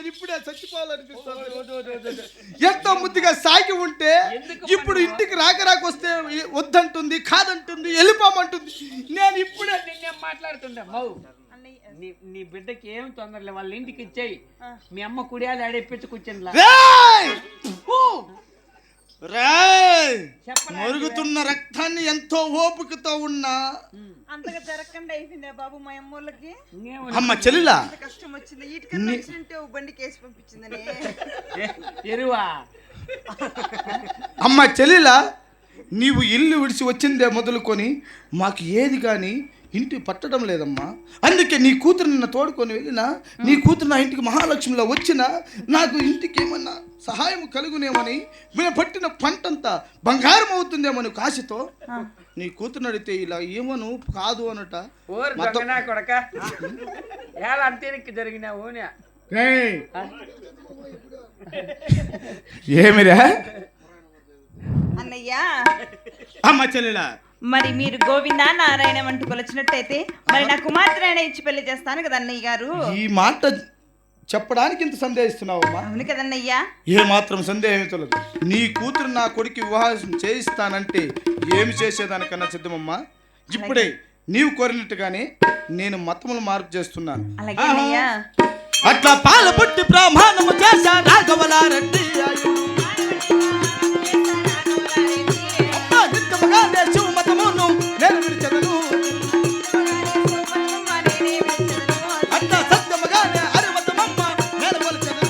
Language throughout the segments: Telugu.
నేను ఇప్పుడే చచ్చిపోవాలనిపిస్తుంది. ఎంతో ముద్దుగా సాగి ఉంటే ఇప్పుడు? ఇంటికి రాక రాక వస్తే వద్దంటుంది కాదంటుంది వెళ్ళిపోమంటుంది. నేను ఇప్పుడే నిన్నేం మాట్లాడుతుండే? మౌ నీ నీ బిడ్డకి ఏం తొందరలే వాళ్ళ ఇంటికి ఇచ్చేయి. మీ అమ్మ కుడియాలు ఆడేపించి కూర్చొని రేయ్! మరుగుతున్న రక్తాన్ని ఎంతో ఓపికతో ఉన్నా అంతగా జరగకుండా అయిపోయిందా బాబు మా అమ్మోళ్ళకి. అమ్మ చెల్లిలా? కష్టం వచ్చింది. ఇటుకన్నా వచ్చింటే ఓ బండి కేసు పంపించిందని ఎరువా? అమ్మ చెల్లిలా? నీవు ఇల్లు విడిచి వచ్చిందే మొదలుకొని మాకు ఏది కానీ ఇంటి పట్టడం లేదమ్మా. అందుకే నీ కూతురు నిన్న తోడుకొని వెళ్ళినా నీ కూతురు నా ఇంటికి మహాలక్ష్మిలో వచ్చినా నాకు ఇంటికి ఏమన్నా సహాయం కలుగునేమని మేము పట్టిన పంటంతా బంగారం అవుతుందేమని కాశతో నీ కూతురు అడిగితే ఇలా ఏమను? కాదు అనట. కొడక. ఏమిరా? అన్నయ్యా. అమ్మ చెల్లెలా? మరి మీరు గోవిందా నారాయణ అంటూ కొలిచినట్టయితే మరి నా కుమార్తెనైనా ఇచ్చి పెళ్ళి చేస్తాను కదా అన్నయ్య గారు. ఈ మాట చెప్పడానికి ఇంత సందేహిస్తున్నావమ్మా అవును కదన్నయ్యా ఏ మాత్రం సందేహం తొలదు. నీ కూతురు నా కొడుకు వివాహం చేయిస్తానంటే ఏమి చేసేదానికన్నా సిద్ధమమ్మా? ఇప్పుడే నీవు కోరినట్టుగానే నేను మతములు మార్పు చేస్తున్నాను. అలాగే అట్లా పాల పుట్టి ప్రమాణము చేశా రాఘవలారెడ్డి అమ్మా, నిత్యముగానే శివమతమును నేను విడిచెదను. అట్లా సత్యముగానే హరిమతమమ్మ నేను కొలిచెదను.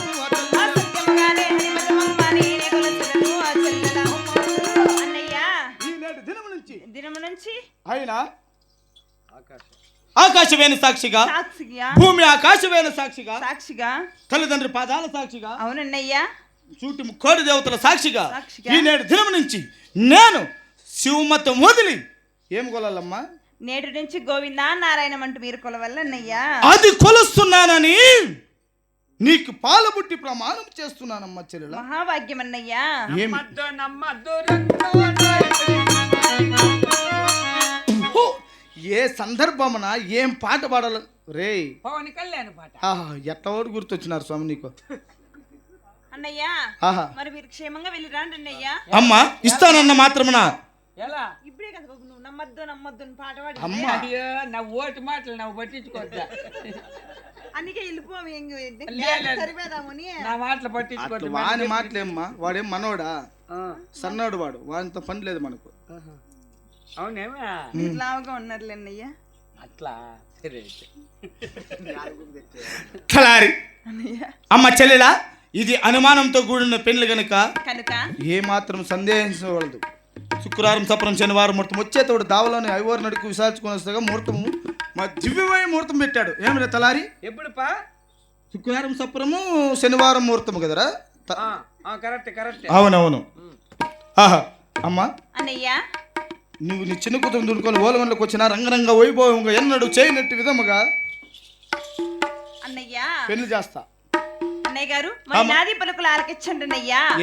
అన్నయ్యా ఈ నేటి దినము నుంచి దినము నుంచి ఆయన ఆకాశం ఆకాశమైన సాక్షిగా భూమి ఆకాశమైన సాక్షిగా సాక్షిగా తల్లిదండ్రి పాదాల సాక్షిగా అవునన్నయ్యా చూటి కోడి దేవతల సాక్షిగా. ఈ నేడు దినం నుంచి నేను శివమతం వదిలి. ఏం కొలాలమ్మా? నేటి నుంచి గోవిందా నారాయణ అంటూ మీరు కొలవల్లన్నయ్యా. అది కొలుస్తున్నానని నీకు పాలబుట్టి ప్రమాణం చేస్తున్నానమ్మా చెల్లెల. మహాభాగ్యం అన్నయ్యా ఏమి? నమ్మద్దు నమ్మద్దు ఓ, ఏ సందర్భమున ఏం పాట పాడాల రే? పవన్ కళ్యాణ్ పాట. ఆహా ఎట్లా వాడు గుర్తొచ్చినారు స్వామి నీకు? అన్నయ్యా ఆహా. మరి మీరు క్షేమంగా వెళ్ళి రాండి అన్నయ్యా. అమ్మా ఇస్తానన్న మాత్రమున ఎలా? ఇప్పుడే కదా బాబు నువ్వు నమ్మద్దు నమ్మద్దు అని పాట పాడి అమ్మ. అయ్యో నా ఓటు మాటలు నువ్వు పట్టించుకోవద్దా? అందుకే వెళ్ళిపోము. సరిపోదామని. నా మాటలు పట్టించుకోవద్దు వాని మాటలేమ్మా వాడేం మనోడా? ఆ, సన్నాడు వాడు. వానితో పని లేదు మనకు. అవునేమా? మీరు లావుగా ఉన్నారులే అన్నయ్య అట్లా? సరే. కలారి అమ్మ చెల్లెలా? ఇది అనుమానంతో కూడిన పెళ్ళి గనుక కనుక? ఏ మాత్రం సందేహించవలదు శుక్రవారం సప్రం శనివారం ముహూర్తం వచ్చేతోడు దావలోని ఐవోరు నడుకు విసార్చుకొని వస్తాగా ముహూర్తము మా దివ్యమైన ముహూర్తం పెట్టాడు. ఏం రే తలారి? ఎప్పుడు పా శుక్రవారం సప్రము శనివారం ముహూర్తం కదరా? త- ఆ, ఆ, కరెక్ట్ కరెక్ట్. అవునవును. ఆహా అమ్మా. అన్నయ్య. నువ్వు నీ చిన్న కూతురు దుడుకొని ఓలగంలోకి వచ్చిన రంగరంగ వైభవంగా ఎన్నడూ చేయనట్టు విధముగా అన్నయ్య. పెళ్ళి చేస్తా. అన్నయ్య గారు మరి నాది పలుకులు ఆలకించండి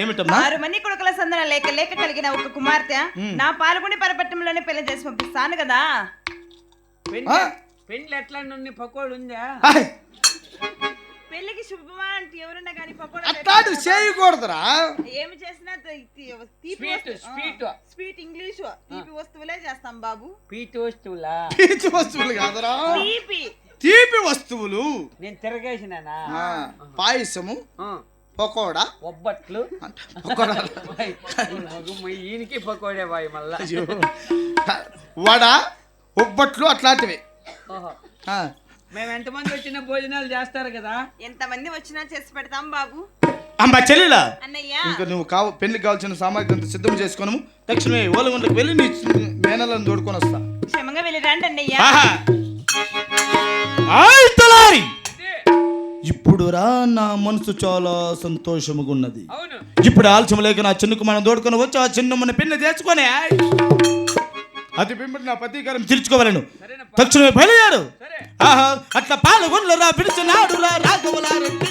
ఏమిటమ్మా? ఆరు మంది కొడుకుల సందన లేక లేక కలిగిన ఒక కుమార్తె నా పాల్గొని పరపట్టంలోనే పెళ్ళి చేసి పంపిస్తాను కదా? పెండ్లి ఎట్లా నుండి పకోడు ఉందా? పెళ్ళికి శుభమా అంటే ఎవరన్నా కానీ పకోడా చేయకూడదురా. ఏమి చేసినా తి- తి- తీపి స్వీట్ స్వీట్. ఇంగ్లీష్ తీపి వస్తువులే చేస్తాం బాబు. పీటి వస్తువులా? పీచు వస్తువులు కాదురా. తీపి. తీపి వస్తువులు. నేను తిరగేసినానా? ఆ, పాయసము పకోడా. ఒబ్బట్లు. ఈయనకి పకోడే బాయ్ మళ్ళా. వడ ఉబ్బట్లు అట్లాంటివి. మేము ఎంతమంది వచ్చిన భోజనాలు చేస్తారు కదా? ఎంతమంది వచ్చినా చేసి పెడతాం బాబు. అమ్మ చెల్లెలా. అన్నయ్య. ఇంకా నువ్వు కావ పెళ్ళికి కావాల్సిన సామాగ్రి అంతా సిద్ధం చేసుకున్నాము తక్షణమే ఓలగుండకు వెళ్ళి నీ మేనలను తోడుకొని వస్తా. క్షేమంగా వెళ్ళి రండి అన్నయ్య. ఇప్పుడు రా నా మనసు చాలా సంతోషముగా ఉన్నది అవును. ఇప్పుడు ఆలస్యం లేక నా చిన్నకు మనం దోడుకొని వచ్చి ఆ చిన్న మన పిన్న తెచ్చుకొని ఆయ్. అది పిమ్మటి నా ప్రతీకారం తీర్చుకోవాలను. తక్షణమే బయలుదేరు. ఆహా అట్లా పాల్గొనరా పిలిచినాడు రా రాఘవలారెడ్డి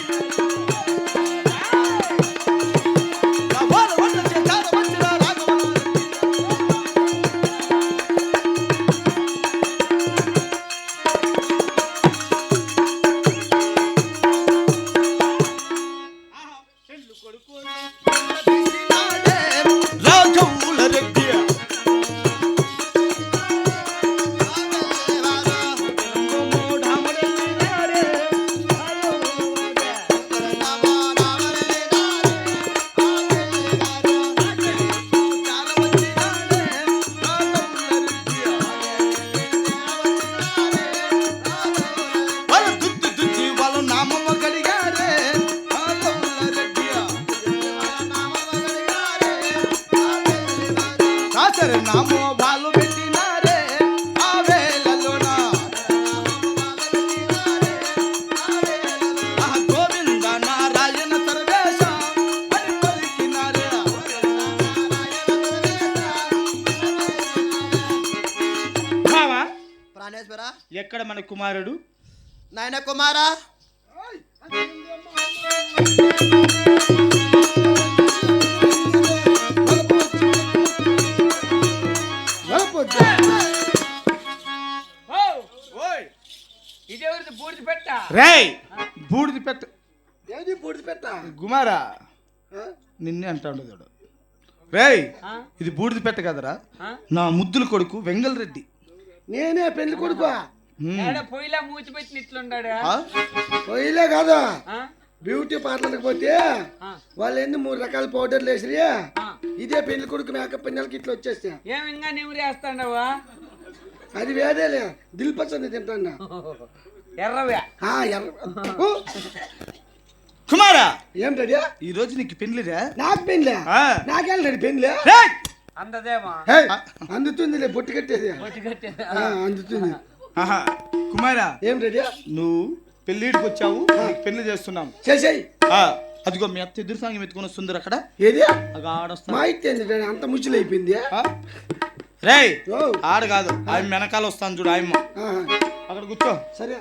ఎక్కడ మన కుమారుడు? నాయన కుమారా? ఇదెవరిది బూడిద పెట్ట. రేయ్! బూడిది పెట్ట. ఏది పెట్ట? గుమారా? నిన్నే అంటాడు చూడు రేయ్? ఇది బూడిది పెట్ట కదరా? నా ముద్దుల కొడుకు వెంగల్ రెడ్డి నేనే పెళ్ళి కొడుకు పొయ్యిలా మూచి పెట్టిన ఇట్లుండాడు? ఆ? పోయిలే కాదు? బ్యూటీ పార్లర్కి పోతే. వాళ్ళు ఎన్ని మూడు రకాల పౌడర్లు వేసిరి ఆ. ఇదే పెళ్ళి కొడుకు మేకప్ పిన్నెలకి ఇట్లా వచ్చేస్తా. ఏం ఇంకా నిమిరేస్తాండవా అది వేరేలే. దిల్ పచ్చంది తింటాను ఎర్రవే. ఆ, ఎర్ర. కుమారా! ఏం రెడీ ఈ రోజు నీకు పెళ్ళిరా నాకు పెళ్ళే ఆ. నాకేం రెడీ పెళ్ళే! అందదేమా. అందుతుందిలే బొట్టు కట్టేది. బొట్టు అందుతుంది. కుమారా! ఏం రెడీ నువ్వు పెళ్ళిడికి వచ్చావు నీకు పెళ్ళి చేస్తున్నాం. చేసేయి ఆ, అదిగో మీ అత్త ఎదురు సాంగం ఎత్తుకొని వస్తుంది అక్కడ. ఏది? ఆడొస్తా మా అయితే ఏంది? అంత ముచ్చులు అయిపోయింది ఓ, ఆడ కాదు ఆయన వెనకాల వస్తాను చూడు ఆయమ్మ. అక్కడ కూర్చో. సరే.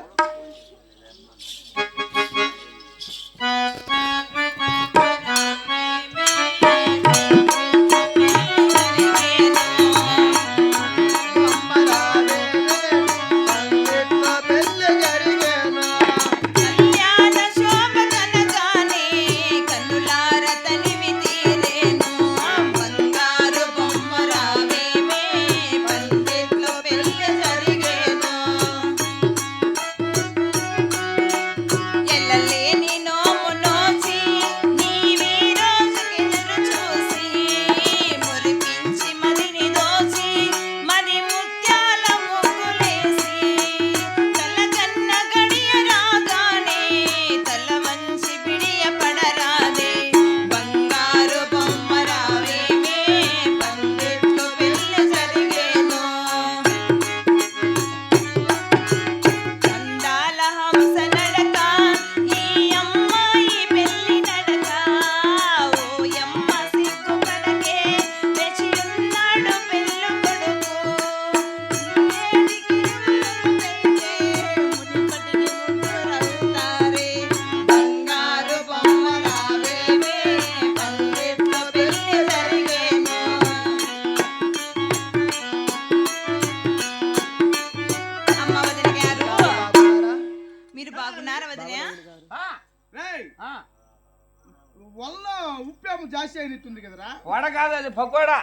ఉప్పేమ జాస్తి అయినట్టుంది కదరా? వడ కాదు అది పకోడా.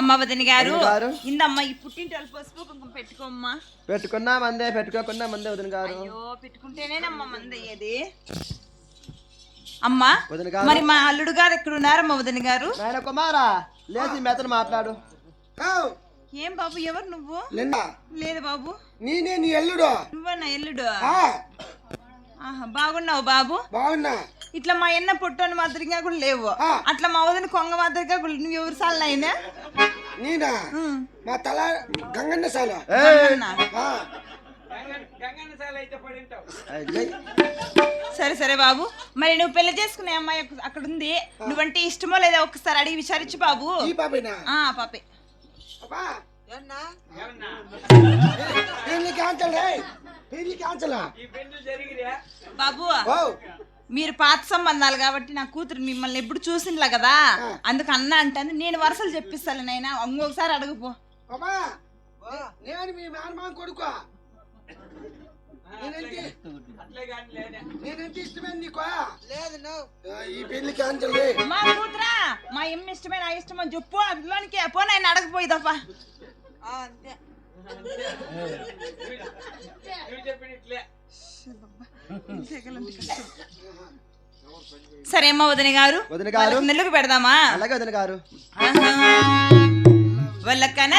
అమ్మ వదిన గారు వదిన గారు. ఇందమ్మ ఈ పుట్టింటి వాళ్ళు పసుపు కుంకుమ పెట్టుకోమ్మా పెట్టుకున్నా మందే పెట్టుకోకుండా మందే వదిన గారు. అయ్యో పెట్టుకుంటేనేనమ్మ మందయ్యేది అమ్మా వదిన గారు. మరి మా అల్లుడు గారు ఎక్కడ ఉన్నారమ్మ వదిన గారు? నాయన కుమారా లేచి మెతను మాట్లాడు. ఏం బాబు ఎవరు నువ్వు? నిన్న. లేదు బాబు. నేనే నీ ఎల్లుడు నువ్వా నా ఎల్లుడు బాగున్నావు బాబు. బాగున్నా. ఇట్లా మా అన్న పొట్టని మాదిరిగా కూడా లేవు. అట్లా మా వదిన కొంగ మాదిరిగా కూడా నువ్వు ఎవరు సార్లు అయినా నేనా? మా తల గంగన్న సాల. ఆ, గంగన్న. సాల అయితే పడింటావు అయ్యయ్. సరే సరే బాబు. మరి నువ్వు పెళ్ళి చేసుకునే అమ్మాయి అక్క- అక్కడ ఉంది. నువ్వంటే ఇష్టమో లేదా ఒకసారి అడిగి విచారించు బాబు. ఈ పాపేనా? ఆ పాపే. పెళ్ళి క్యాన్సల్ రే పెళ్ళి క్యాన్సల్ ఈ పెళ్ళి జరిగిరా? బాబు ఓ. మీరు పాత సంబంధాలు కాబట్టి నా కూతురు మిమ్మల్ని ఎప్పుడు చూసిందిలా కదా? అందుకు అన్న అంటాను నేను వరుసలు చెప్పిస్తాను నైనా ఇంకొకసారి అడుగుపో. నేను మీ కొడుకు. ఇష్టమైన మా కూతురా మా ఎమ్మ ఇష్టమే నా ఇష్టమో చెప్పు. అందులోనికి పో నేను అడగపోయిదప్పా నువ్వు చెప్పిన ఇట్లే సరే అమ్మ వదిన గారు. వదిన గారు? నెల్లుకు పెడదామా? అలాగే వదిన గారు. వాళ్ళ కన